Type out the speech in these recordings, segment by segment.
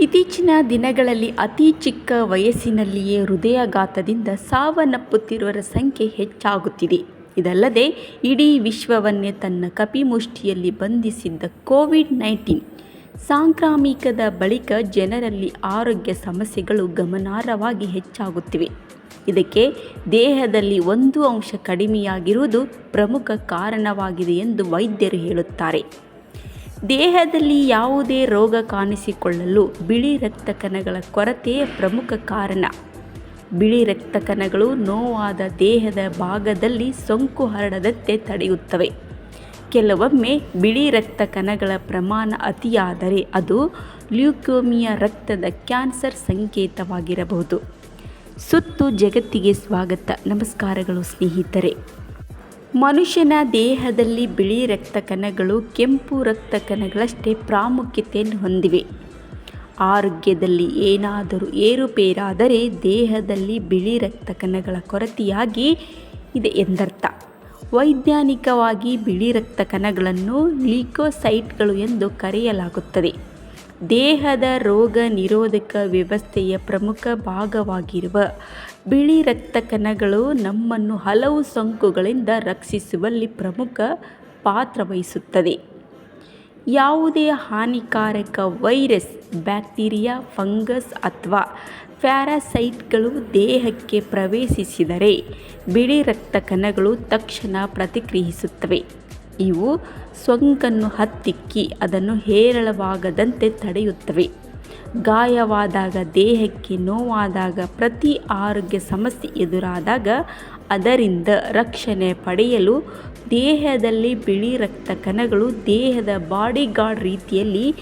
ಇತ್ತೀಚಿನ ದಿನಗಳಲ್ಲಿ ಅತಿ ಚಿಕ್ಕ ವಯಸ್ಸಿನಲ್ಲಿಯೇ ಹೃದಯಾಘಾತದಿಂದ ಸಾವನ್ನಪ್ಪುತ್ತಿರುವರ ಸಂಖ್ಯೆ ಹೆಚ್ಚಾಗುತ್ತಿದೆ. ಇದಲ್ಲದೆ, ಇಡೀ ವಿಶ್ವವನ್ನೇ ತನ್ನ ಕಪಿಮುಷ್ಟಿಯಲ್ಲಿ ಬಂಧಿಸಿದ್ದ ಕೋವಿಡ್ ನೈನ್ಟೀನ್ ಸಾಂಕ್ರಾಮಿಕದ ಬಳಿಕ ಜನರಲ್ಲಿ ಆರೋಗ್ಯ ಸಮಸ್ಯೆಗಳು ಗಮನಾರ್ಹವಾಗಿ ಹೆಚ್ಚಾಗುತ್ತಿವೆ. ಇದಕ್ಕೆ ದೇಹದಲ್ಲಿ ಒಂದು ಅಂಶ ಕಡಿಮೆಯಾಗಿರುವುದು ಪ್ರಮುಖ ಕಾರಣವಾಗಿದೆ ಎಂದು ವೈದ್ಯರು ಹೇಳುತ್ತಾರೆ. ದೇಹದಲ್ಲಿ ಯಾವುದೇ ರೋಗ ಕಾಣಿಸಿಕೊಳ್ಳಲು ಬಿಳಿ ರಕ್ತ ಕಣಗಳ ಕೊರತೆಯೇ ಪ್ರಮುಖ ಕಾರಣ. ಬಿಳಿ ರಕ್ತ ಕಣಗಳು ನೋವಾದ ದೇಹದ ಭಾಗದಲ್ಲಿ ಸೋಂಕು ಹರಡದಂತೆ ತಡೆಯುತ್ತವೆ. ಕೆಲವೊಮ್ಮೆ ಬಿಳಿ ರಕ್ತ ಕಣಗಳ ಪ್ರಮಾಣ ಅತಿಯಾದರೆ ಅದು ಲ್ಯೂಕೋಮಿಯಾ ರಕ್ತದ ಕ್ಯಾನ್ಸರ್ ಸಂಕೇತವಾಗಿರಬಹುದು. ಸುತ್ತು ಜಗತ್ತಿಗೆ ಸ್ವಾಗತ ನಮಸ್ಕಾರಗಳು ಸ್ನೇಹಿತರೆ. ಮನುಷ್ಯನ ದೇಹದಲ್ಲಿ ಬಿಳಿ ರಕ್ತ ಕಣಗಳು ಕೆಂಪು ರಕ್ತ ಕಣಗಳಷ್ಟೇ ಪ್ರಾಮುಖ್ಯತೆಯನ್ನು ಹೊಂದಿವೆ. ಆರೋಗ್ಯದಲ್ಲಿ ಏನಾದರೂ ಏರುಪೇರಾದರೆ ದೇಹದಲ್ಲಿ ಬಿಳಿ ರಕ್ತ ಕಣಗಳ ಕೊರತೆಯಾಗಿ ಇದೆ ಎಂದರ್ಥ. ವೈಜ್ಞಾನಿಕವಾಗಿ ಬಿಳಿ ರಕ್ತ ಕಣಗಳನ್ನು ಲೀಕೋಸೈಟ್ಗಳು ಎಂದು ಕರೆಯಲಾಗುತ್ತದೆ. ದೇಹದ ರೋಗ ನಿರೋಧಕ ವ್ಯವಸ್ಥೆಯ ಪ್ರಮುಖ ಭಾಗವಾಗಿರುವ ಬಿಳಿ ರಕ್ತ ಕಣಗಳು ನಮ್ಮನ್ನು ಹಲವು ಸೋಂಕುಗಳಿಂದ ರಕ್ಷಿಸುವಲ್ಲಿ ಪ್ರಮುಖ ಪಾತ್ರ ವಹಿಸುತ್ತದೆ ಯಾವುದೇ ಹಾನಿಕಾರಕ ವೈರಸ್, ಬ್ಯಾಕ್ಟೀರಿಯಾ, ಫಂಗಸ್ ಅಥವಾ ಪ್ಯಾರಾಸೈಟ್ಗಳು ದೇಹಕ್ಕೆ ಪ್ರವೇಶಿಸಿದರೆ ಬಿಳಿ ರಕ್ತ ಕಣಗಳು ತಕ್ಷಣ ಪ್ರತಿಕ್ರಿಯಿಸುತ್ತವೆ. ಇವು ಸೋಂಕನ್ನು ಹತ್ತಿಕ್ಕಿ ಅದನ್ನು ಹೇರಳವಾಗದಂತೆ ತಡೆಯುತ್ತವೆ. ಗಾಯವಾದಾಗ, ದೇಹಕ್ಕೆ ನೋವಾದಾಗ, ಪ್ರತಿ ಆರೋಗ್ಯ ಸಮಸ್ಯೆ ಎದುರಾದಾಗ ಅದರಿಂದ ರಕ್ಷಣೆ ಪಡೆಯಲು ದೇಹದಲ್ಲಿ ಬಿಳಿ ರಕ್ತ ಕಣಗಳು ದೇಹದ ಬಾಡಿಗಾರ್ಡ್ ರೀತಿಯಲ್ಲಿ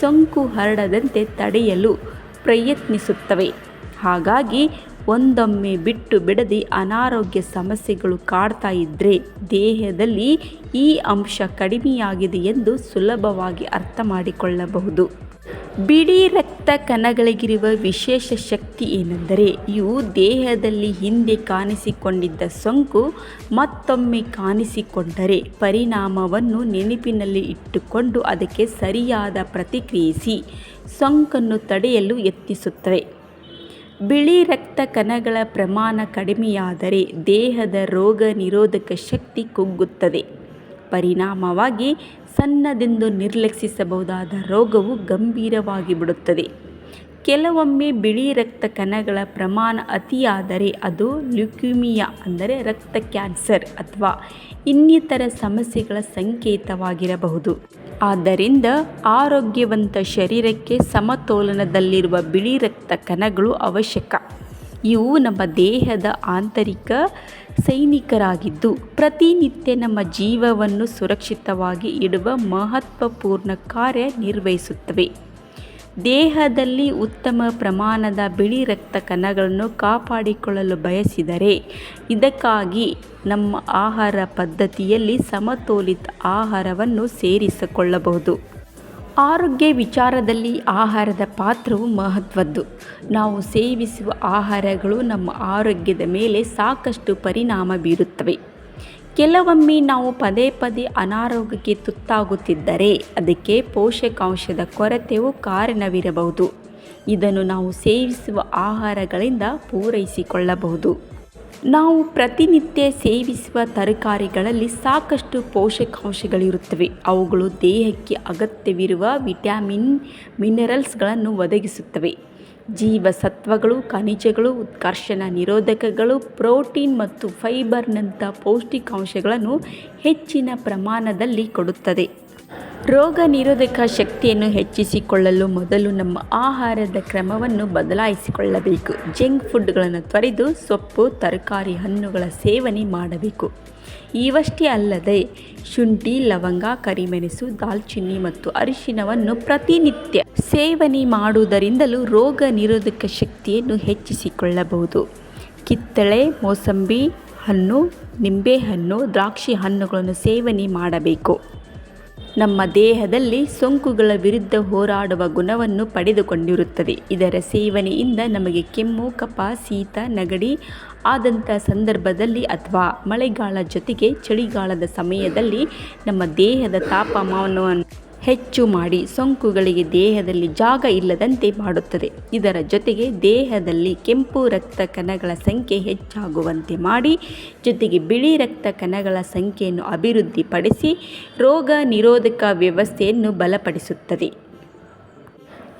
ಸೋಂಕು ಹರಡದಂತೆ ತಡೆಯಲು ಪ್ರಯತ್ನಿಸುತ್ತವೆ. ಹಾಗಾಗಿ ಒಂದೊಮ್ಮೆ ಬಿಟ್ಟು ಬಿಡದೆ ಅನಾರೋಗ್ಯ ಸಮಸ್ಯೆಗಳು ಕಾಡ್ತಾ ಇದ್ರೆ ದೇಹದಲ್ಲಿ ಈ ಅಂಶ ಕಡಿಮೆಯಾಗಿದೆ ಎಂದು ಸುಲಭವಾಗಿ ಅರ್ಥ ಮಾಡಿಕೊಳ್ಳಬಹುದು. ಬಿಡಿ ರಕ್ತ ಕಣಗಳಿಗಿರುವ ವಿಶೇಷ ಶಕ್ತಿ ಏನೆಂದರೆ ಇವು ದೇಹದಲ್ಲಿ ಹಿಂದೆ ಕಾಣಿಸಿಕೊಂಡಿದ್ದ ಸೋಂಕು, ಮತ್ತೊಮ್ಮೆ ಕಾಣಿಸಿಕೊಂಡರೆ ಪರಿಣಾಮವನ್ನು ನೆನಪಿನಲ್ಲಿ ಇಟ್ಟುಕೊಂಡು ಅದಕ್ಕೆ ಸರಿಯಾದ ಪ್ರತಿಕ್ರಿಯಿಸಿ ಸೋಂಕನ್ನು ತಡೆಯಲು ಯತ್ನಿಸುತ್ತವೆ. ಬಿಳಿ ರಕ್ತ ಕಣಗಳ ಪ್ರಮಾಣ ಕಡಿಮೆಯಾದರೆ ದೇಹದ ರೋಗ ನಿರೋಧಕ ಶಕ್ತಿ ಕುಗ್ಗುತ್ತದೆ. ಪರಿಣಾಮವಾಗಿ ಸಣ್ಣದೆಂದು ನಿರ್ಲಕ್ಷಿಸಬಹುದಾದ ರೋಗವು ಗಂಭೀರವಾಗಿ ಬಿಡುತ್ತದೆ ಕೆಲವೊಮ್ಮೆ ಬಿಳಿ ರಕ್ತ ಕಣಗಳ ಪ್ರಮಾಣ ಅತಿಯಾದರೆ ಅದು ಲ್ಯುಕ್ಯುಮಿಯಾ ಅಂದರೆ ರಕ್ತ ಕ್ಯಾನ್ಸರ್ ಅಥವಾ ಇನ್ನಿತರ ಸಮಸ್ಯೆಗಳ ಸಂಕೇತವಾಗಿರಬಹುದು. ಆದ್ದರಿಂದ ಆರೋಗ್ಯವಂತ ಶರೀರಕ್ಕೆ ಸಮತೋಲನದಲ್ಲಿರುವ ಬಿಳಿ ರಕ್ತ ಕಣಗಳು ಅವಶ್ಯಕ. ಇವು ನಮ್ಮ ದೇಹದ ಆಂತರಿಕ ಸೈನಿಕರಾಗಿದ್ದು, ಪ್ರತಿನಿತ್ಯ ನಮ್ಮ ಜೀವವನ್ನು ಸುರಕ್ಷಿತವಾಗಿ ಇಡುವ ಮಹತ್ವಪೂರ್ಣ ಕಾರ್ಯ ನಿರ್ವಹಿಸುತ್ತವೆ. ದೇಹದಲ್ಲಿ ಉತ್ತಮ ಪ್ರಮಾಣದ ಬಿಳಿ ರಕ್ತ ಕಣಗಳನ್ನು ಕಾಪಾಡಿಕೊಳ್ಳಲು ಬಯಸಿದರೆ ಇದಕ್ಕಾಗಿ ನಮ್ಮ ಆಹಾರ ಪದ್ಧತಿಯಲ್ಲಿ ಸಮತೋಲಿತ ಆಹಾರವನ್ನು ಸೇರಿಸಿಕೊಳ್ಳಬಹುದು. ಆರೋಗ್ಯ ವಿಚಾರದಲ್ಲಿ ಆಹಾರದ ಪಾತ್ರವು ಮಹತ್ವದ್ದು. ನಾವು ಸೇವಿಸುವ ಆಹಾರಗಳು ನಮ್ಮ ಆರೋಗ್ಯದ ಮೇಲೆ ಸಾಕಷ್ಟು ಪರಿಣಾಮ ಬೀರುತ್ತವೆ. ಕೆಲವೊಮ್ಮೆ ನಾವು ಪದೇ ಪದೇ ಅನಾರೋಗ್ಯಕ್ಕೆ ತುತ್ತಾಗುತ್ತಿದ್ದರೆ ಅದಕ್ಕೆ ಪೋಷಕಾಂಶದ ಕೊರತೆಯು ಕಾರಣವಿರಬಹುದು. ಇದನ್ನು ನಾವು ಸೇವಿಸುವ ಆಹಾರಗಳಿಂದ ಪೂರೈಸಿಕೊಳ್ಳಬಹುದು. ನಾವು ಪ್ರತಿನಿತ್ಯ ಸೇವಿಸುವ ತರಕಾರಿಗಳಲ್ಲಿ ಸಾಕಷ್ಟು ಪೋಷಕಾಂಶಗಳಿರುತ್ತವೆ. ಅವುಗಳು ದೇಹಕ್ಕೆ ಅಗತ್ಯವಿರುವ ವಿಟಮಿನ್, ಮಿನರಲ್ಸ್ಗಳನ್ನು ಒದಗಿಸುತ್ತವೆ. ಜೀವಸತ್ವಗಳು, ಖನಿಜಗಳು, ಉತ್ಕರ್ಷಣ ನಿರೋಧಕಗಳು, ಪ್ರೋಟೀನ್ ಮತ್ತು ಫೈಬರ್ನಂಥ ಪೌಷ್ಟಿಕಾಂಶಗಳನ್ನು ಹೆಚ್ಚಿನ ಪ್ರಮಾಣದಲ್ಲಿ ಕೊಡುತ್ತದೆ. ರೋಗ ನಿರೋಧಕ ಶಕ್ತಿಯನ್ನು ಹೆಚ್ಚಿಸಿಕೊಳ್ಳಲು ಮೊದಲು ನಮ್ಮ ಆಹಾರದ ಕ್ರಮವನ್ನು ಬದಲಾಯಿಸಿಕೊಳ್ಳಬೇಕು. ಜಂಕ್ ಫುಡ್ಗಳನ್ನು ತೊರೆದು ಸೊಪ್ಪು, ತರಕಾರಿ, ಹಣ್ಣುಗಳ ಸೇವನೆ ಮಾಡಬೇಕು. ಇವಷ್ಟೇ ಅಲ್ಲದೆ ಶುಂಠಿ, ಲವಂಗ, ಕರಿಮೆಣಸು, ದಾಲ್ಚಿನ್ನಿ ಮತ್ತು ಅರಿಶಿನವನ್ನು ಪ್ರತಿನಿತ್ಯ ಸೇವನೆ ಮಾಡುವುದರಿಂದಲೂ ರೋಗ ನಿರೋಧಕ ಶಕ್ತಿಯನ್ನು ಹೆಚ್ಚಿಸಿಕೊಳ್ಳಬಹುದು. ಕಿತ್ತಳೆ, ಮೋಸಂಬಿ ಹಣ್ಣು, ನಿಂಬೆಹಣ್ಣು, ದ್ರಾಕ್ಷಿ ಹಣ್ಣುಗಳನ್ನು ಸೇವನೆ ಮಾಡಬೇಕು. ನಮ್ಮ ದೇಹದಲ್ಲಿ ಸೋಂಕುಗಳ ವಿರುದ್ಧ ಹೋರಾಡುವ ಗುಣವನ್ನು ಪಡೆದುಕೊಂಡಿರುತ್ತದೆ. ಇದರ ಸೇವನೆಯಿಂದ ನಮಗೆ ಕೆಮ್ಮು, ಕಪ ಶೀತ, ನೆಗಡಿ ಆದಂಥ ಸಂದರ್ಭದಲ್ಲಿ ಅಥವಾ ಮಳೆಗಾಲ ಜೊತೆಗೆ ಚಳಿಗಾಲದ ಸಮಯದಲ್ಲಿ ನಮ್ಮ ದೇಹದ ತಾಪಮಾನವನ್ನು ಹೆಚ್ಚು ಮಾಡಿ ಸೋಂಕುಗಳಿಗೆ ದೇಹದಲ್ಲಿ ಜಾಗ ಇಲ್ಲದಂತೆ ಮಾಡುತ್ತದೆ. ಇದರ ಜೊತೆಗೆ ದೇಹದಲ್ಲಿ ಕೆಂಪು ರಕ್ತ ಕಣಗಳ ಸಂಖ್ಯೆ ಹೆಚ್ಚಾಗುವಂತೆ ಮಾಡಿ, ಜೊತೆಗೆ ಬಿಳಿ ರಕ್ತ ಕಣಗಳ ಸಂಖ್ಯೆಯನ್ನು ಅಭಿವೃದ್ಧಿಪಡಿಸಿ ರೋಗ ನಿರೋಧಕ ವ್ಯವಸ್ಥೆಯನ್ನು ಬಲಪಡಿಸುತ್ತದೆ.